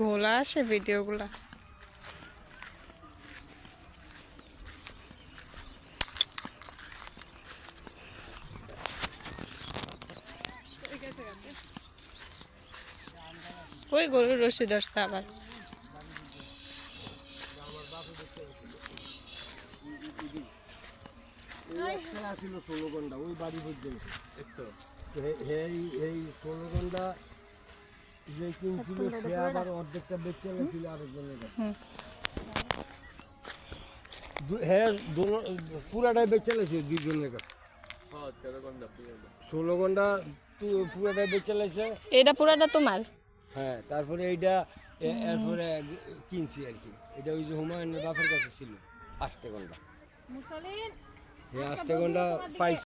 ঘোলা আসে ভিডিওগুলা। ওই গরুর রশি ধরছে আবার। ছিল ষোলো ঘণ্টা, ওই বাড়ি পর্যন্ত এই ষোলো ঘণ্টা যে কিনছিল সে আবার অর্ধেকটা বেচে গেছিল আরেকজনের কাছে। হ্যাঁ পুরাটাই বেচে গেছে দুজনের কাছে। ষোলো ঘণ্টা পুরাটাই বেচে গেছে এটা পুরাটা তোমার? হ্যাঁ তারপরে এইটা এরপরে কিনছি আর কি। এটা ওই যে হুমায়ুনের বাপের কাছে ছিল। আটটা ঘণ্টা। এই আটটা ঘণ্টা পাইছি।